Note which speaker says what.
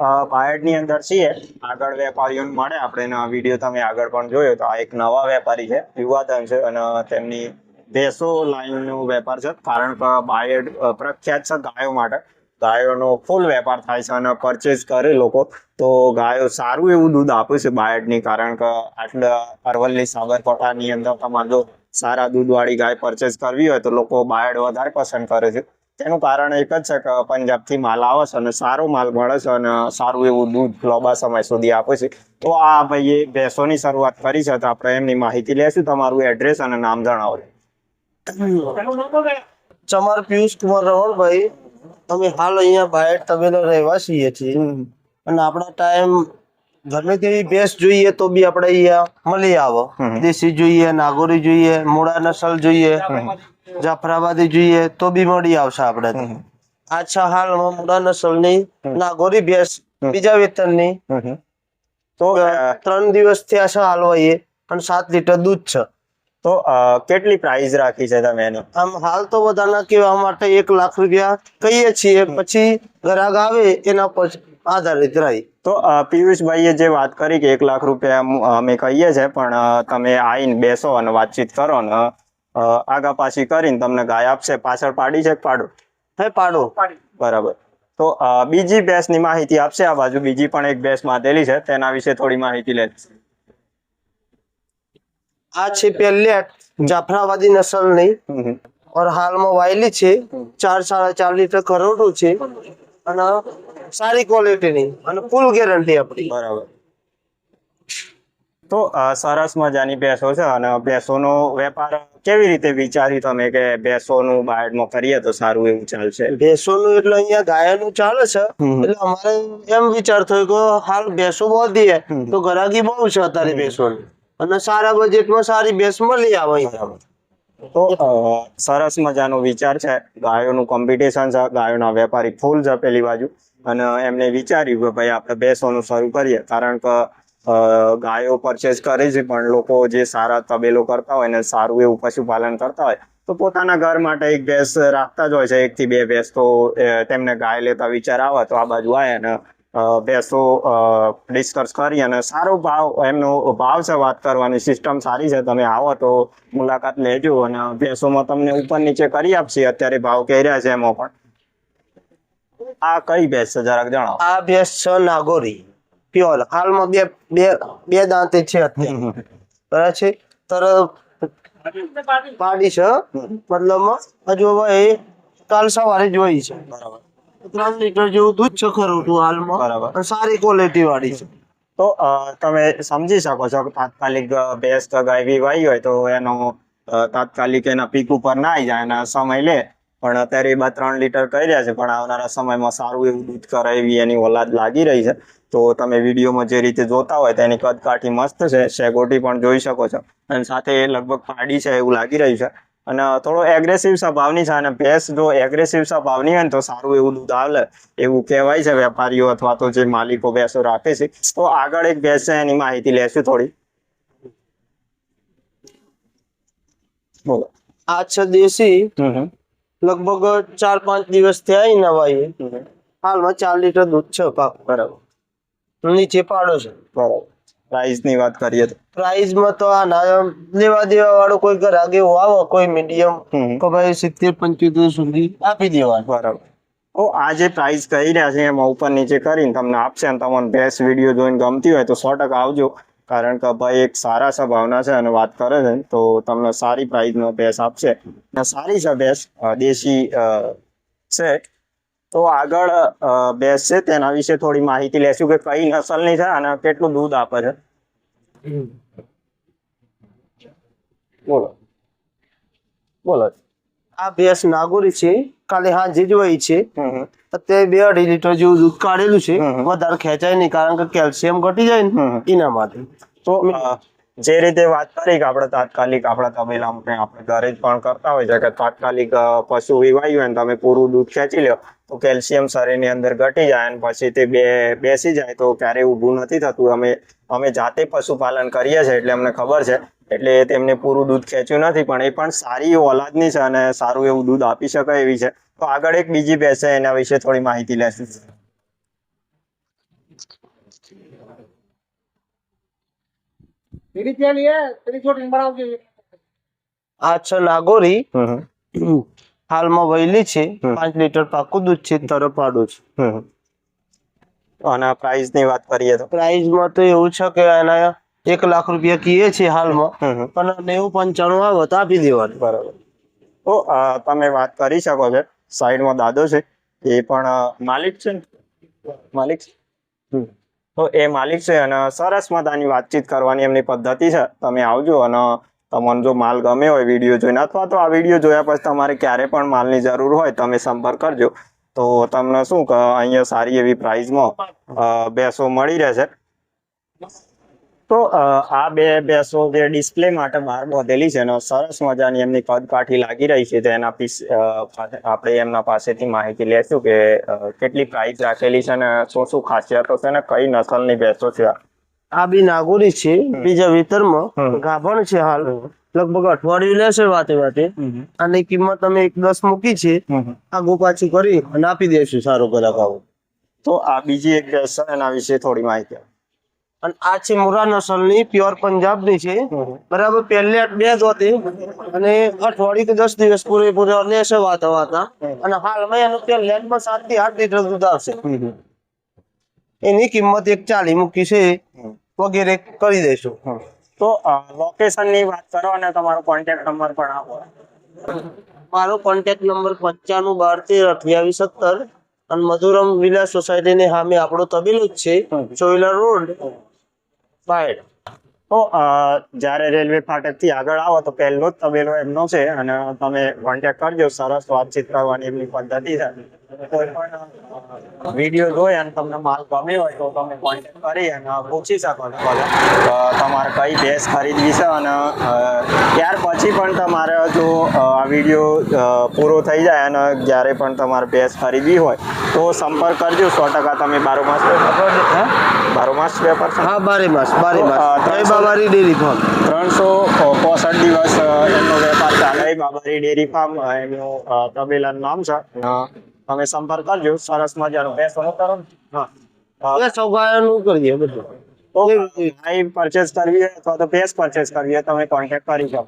Speaker 1: બાયડની અંદર છીએ. આગળ વેપારીઓને મળે. આપણે એનો વીડિયો તમે આગળ પણ જોયો. તો આ એક નવા વેપારી છે, યુવાધન છે અને તેમની ભેંસો લાઈનનો વેપાર છે. કારણ કે બાયડ પ્રખ્યાત છે ગાયો માટે. ગાયોનો ફૂલ વેપાર થાય છે અને પરચેસ કરે લોકો. તો ગાયો સારું એવું દૂધ આપે છે બાયડની. કારણ કે આટલા અરવલ્લી સાબરકાંઠાની અંદર તમારે જો સારા દૂધવાળી ગાય પરચેસ કરવી હોય તો લોકો બાયડ વધારે પસંદ કરે છે. તેનું કારણ એક જ છે કે પંજાબથી માલ આવે છે અને સારો માલ મળે છે અને સારું એવું દૂધ લાંબા સમય સુધી આપે છે. તો આ ભાઈએ ભેંસોની શરૂઆત કરી છે તો આપણે એમની માહિતી લેશું તમારું એડ્રેસ અને નામ જણાવો.
Speaker 2: ચમાર પિયુષ કુમાર ભાઈ અમે હાલ અહીંયા બાયડ તબેલો રહેવાસીએ છીએ. અને આપણા ટાઈમ ગમે તેવી ભેંસ જોઈએ તો બી આપણે અહીંયા મળી આવે. દેશી જોઈએ નાગોરી જોઈએ મૂળા નસલ જોઈએ. જાફરાબાદી જોઈએ તો બી મળી આવશે આપણે. આછા હાલ મૂળા નસલની નાગોરી ભેંસ બીજા વેતનની.
Speaker 1: તો
Speaker 2: ત્રણ દિવસ થયા હાલ હોય અને સાત લીટર દૂધ છે.
Speaker 1: તો કેટલી પ્રાઇસ રાખી છે તમે એનો?
Speaker 2: આમ હાલ તો બધાના કેવા માટે એક લાખ રૂપિયા કહીએ છીએ. પછી ગ્રાહક આવે એના પર આધારિત રહી.
Speaker 1: તો પિયુષભાઈએ જે વાત કરી કે એક લાખ રૂપિયા અમે કહીએ છે પણ તમે આવીને બેસો અને વાતચીત કરો ને આગા પાછી કરીને તમને ગાય આપશે. પાછળ પાડી છે પાડો?
Speaker 2: હે પાડો.
Speaker 1: બરાબર. તો બીજી ભેંસની માહિતી આપશે. આ બાજુ બીજી પણ એક ભેંસ બાંધેલી છે. તેના વિશે થોડી માહિતી લે.
Speaker 2: આ છે પેલેટ જાફરાબાદી નસલની ઓર હાલમાં વાયલી છે. ચાર સાડા ચાર લીટર કરોડું છે. અને સારી ક્વોલિટીની અને ફૂલ ગેરંટી આપણી.
Speaker 1: બરાબર. તો સરસ મજાની ભેંસો છે અને ભેંસોનો વેપાર કેવી રીતે વિચારી તમે કે ભેંસોનું બાયડમાં કરીએ તો સારું એવું ચાલશે?
Speaker 2: ભેંસોનું એટલે અહીંયા ગાયનું ચાલે છે. એટલે અમારે એમ વિચાર થયો કે હાલ ભેંસો બહુ દીએ તો ગરાગી બહુ છે અત્યારે ભેંસોની. અને સારા બજેટમાં સારી ભેંસ મળી આવે અહીંયા.
Speaker 1: તો સરસ મજાનો વિચાર છે. ગાયોનું કોમ્પિટિશન છે ગાયોના વેપારી ફૂલ છે પેલી બાજુ. અને એમને વિચાર્યું કે ભાઈ આપણે ભેંસોનું શરૂ કરીએ. કારણ કે ગાયો પરચેસ કરે છે, પણ લોકો જે સારા તબેલો કરતા હોય ને સારું એવું પશુપાલન કરતા હોય, તો પોતાના ઘર માટે એક ભેંસ રાખતા જ હોય છે. એક થી બે ભેંસ તો તેમને ગાય લેતા વિચાર આવે, તો આ બાજુ આવે અને ભેંસો ડિસ્કસ કરી અને સારો ભાવ, એમનો ભાવ છે વાત કરવાની સિસ્ટમ સારી છે, તમે આવો તો મુલાકાત લેજો અને ભેંસોમાં તમને ઉપર નીચે કરી આપશે, અત્યારે ભાવ કહી રહ્યા છે એમાં પણ. આ કઈ ભેંસ છે, જરાક જણાવો.
Speaker 2: આ ભેંસ છે નાગોરી. પ્યોર. હાલમાં બે બે બે દાંતે છે બરાબર છે? તર પાડી છે મતલબ હજુ હવે એ કાલ સવારે જોઈ છે.
Speaker 1: બરાબર.
Speaker 2: ત્રણ લીટર જેવું દૂધ છે ખરું હતું હાલમાં.
Speaker 1: બરાબર.
Speaker 2: સારી ક્વોલિટી વાળી છે.
Speaker 1: તો તમે સમજી શકો છો કે તાત્કાલિક ભેંસ ગાય વીવાઈ હોય તો એનો તાત્કાલિક એના પીક ઉપર ના આવી જાય એના સમય લે. પણ અત્યારે એ બા ત્રણ લીટર કહી રહ્યા છે પણ આવનારા સમયમાં સારું એવું દૂધ કરાવી એની ઓલાદ લાગી રહી છે. તો તમે વિડીયોમાં જે રીતે જોતા હોય તેની કદકાઠી મસ્ત છે શેગોટી પણ જોઈ શકો છો. અને સાથે લગભગ પાડી છે એવું લાગી રહ્યું છે. અને થોડો એગ્રેસિવ સ્વભાવની છે અને ભેંસ જો એગ્રેસિવ સ્વભાવની હોય ને તો સારું એવું દૂધ આવે એવું કહેવાય છે વેપારીઓ અથવા તો જે માલિકો ભેંસો રાખે છે. તો આગળ એક ભેંસ છે એની માહિતી લેશું થોડી. બોલો.
Speaker 2: આ છે દેશી. લગભગ ચાર પાંચ દિવસ થયા
Speaker 1: નવાઈ.
Speaker 2: હાલમાં ચાર લીટર દૂધ છે પાક
Speaker 1: બરાબર.
Speaker 2: નીચે પાડો છે.
Speaker 1: બરાબર. પ્રાઇસની વાત કરીએ તો.
Speaker 2: પ્રાઇઝમાં તો આ ના લેવા દેવા વાળો કોઈ ગ્રાહક આવો આવે કોઈ મીડિયમ. તો ભાઈ સિત્તેર પંચોતેર સુધી આપી દેવાનું.
Speaker 1: બરાબર. ઓ આ જે પ્રાઇસ કહી રહ્યા છે એમાં ઉપર નીચે કરીને તમને આપશે અને તમને બેસ્ટ વીડિયો જોઈને ગમતી હોય તો સો ટકા આવજો. કારણ કે ભાઈ એક સારા સ્વભાવના છે અને વાત કરે છે તો તમને સારી પ્રાઇઝનો ભેંસ આપશે. અને સારી છે ભેંસ દેશી છે તો આગળ ભેંસ છે તેના વિશે થોડી માહિતી લેશું કે કઈ નસલની છે અને કેટલું દૂધ આપે છે. બોલો. બોલો.
Speaker 2: આ ભેંસ નાગોરી છે. કાલે હા જીજવાઈ છે. અત્યારે બે અઢી લીટર જેવું દૂધ કાઢેલું છે. વધારે ખેંચાય નહીં કારણ કે કેલ્શિયમ ઘટી જાય ને એના માટે.
Speaker 1: તો જે રીતે વાત કરી કે આપણે તાત્કાલિક આપણા તબેલામાં આપણે ઘરે જ પણ કરતા હોય છે કે તાત્કાલિક પશુ વિવાયું હોય ને તમે પૂરું દૂધ ખેંચી લો તો કેલ્શિયમ શરીરની અંદર ઘટી જાય અને પછી તે બે, બેસી જાય તો ક્યારેય ઊભું નથી થતું. અમે અમે જાતે પશુપાલન કરીએ છીએ એટલે અમને ખબર છે. એટલે તેમને પૂરું દૂધ ખેંચ્યું નથી, પણ એ પણ સારી ઓલાદની છે અને સારું એવું દૂધ આપી શકાય એવી છે. તો આગળ એક બીજી બેસે એના વિશે થોડી માહિતી લેશું.
Speaker 2: આ છે નાગોરી
Speaker 1: હમ હમ.
Speaker 2: હાલમાં વહેલી છે પાંચ લીટર પાકું દૂધ છે તરફ પાડું છે.
Speaker 1: અને પ્રાઇસની વાત કરીએ તો
Speaker 2: પ્રાઇઝમાં તો એવું છે કે એના એક લાખ રૂપિયા કીએ છે હાલમાં. પણ નેવું પંચાણું આવે તો આપી દેવાનું
Speaker 1: બરાબર તો તમે વાત કરી શકો છો સાઈડમાં દાદો છે એ પણ માલિક છે ને માલિક છે? તો એ માલિક છે અને સરસ મજાની વાતચીત કરવાની એમની પદ્ધતિ છે. તમે આવજો અને તમને જો માલ ગમે હોય વીડિયો જોઈને, અથવા તો આ વીડિયો જોયા પછી તમારે ક્યારે પણ માલની જરૂર હોય તમે સંપર્ક કરજો. તો તમને શું કે અહીંયા સારી એવી પ્રાઇઝમાં બેસો મળી રહેશે. તો આ બે બેસો જે ડિસ્પ્લે માટે બહાર બોધેલી છે સરસ મજાની એમની કદકાઠી લાગી રહી છે તો એના પીસ આપણે એમના પાસેથી માહિતી લેશું કે કેટલી પ્રાઇસ રાખેલી છે અને શું શું ખાસિયતો છે અને કઈ નસલની ભેંસો છે આ?
Speaker 2: બી નાગોરી છે બીજા વિતરમાં ગાભણ છે હાલ. લગભગ અઠવાડિયું લેશે વાતે વાતે. આની કિંમત અમે એક દસ મૂકી છે આગુ પાછું કરી અને આપી દેશું સારો આવો.
Speaker 1: તો આ બીજી એક બેસ છે એના વિશે થોડી માહિતી.
Speaker 2: અને આ છે મુરા નસલની પ્યોર પંજાબની છે. બરાબર પહેલે બે જ હતી. અને અઠવાડિયું કે દસ દિવસ પૂરેપૂરા લેશે વાત હતા અને હાલમાં એનું પહેલેમાં સાતથી આઠ લીટર દૂધ આવશે. એની કિંમત એક ચાલી મૂકી છે. વગેરે કરી દઈશું.
Speaker 1: તો લોકેશનની વાત કરો અને તમારો કોન્ટેક્ટ નંબર પણ આપો.
Speaker 2: મારો કોન્ટેક્ટ નંબર પંચાણું બાર તેર અઠ્યાવીસ સત્તર અને મધુરમ વિલાસ સોસાયટી ની સામે આપણો તબેલો જ છે. ચોઈલા રોડ. બાયડ
Speaker 1: તો જ્યારે રેલવે ફાટકથી આગળ આવો, તો પહેલો જ તબેલો એમનો છે, અને તમે કોન્ટેક્ટ કરજો, સરસ વાતચીત કરવાની એમની પદ્ધતિ છે. કોઈ પણ વીડિયો જોઈ અને તમને માલ ગમે હોય તો તમે કોન્ટેક્ટ કરી અને પૂછી શકો છો તમારે કઈ ભેંસ ખરીદવી છે અને ત્યાર પછી પણ તમારે જો આ વીડિયો પૂરો થઈ જાય અને જ્યારે પણ તમારે ભેંસ ખરીદવી હોય તો સંપર્ક કરજો સો ટકા તમે બારોમાસ વેપાર બારોમાસ વેપાર છે?
Speaker 2: હા બારે માસ બારે માસ. બાબારી ડેરી ફાર્મ.
Speaker 1: ત્રણસો પોસઠ દિવસ એમનો વેપાર ચાલે. બાબારી ડેરી ફાર્મ એમનું તબેલાનું નામ છે. તમે સંપર્ક કરજો સરસ મજાનો બેસો કરો. હા.
Speaker 2: સૌગાયનું કરીએ બધું.
Speaker 1: ઓકે. આઈ પરચેસ કરવી હોય અથવા તો ભેંસ પરચેસ કરવી તમે કોન્ટેક્ટ કરી શકો.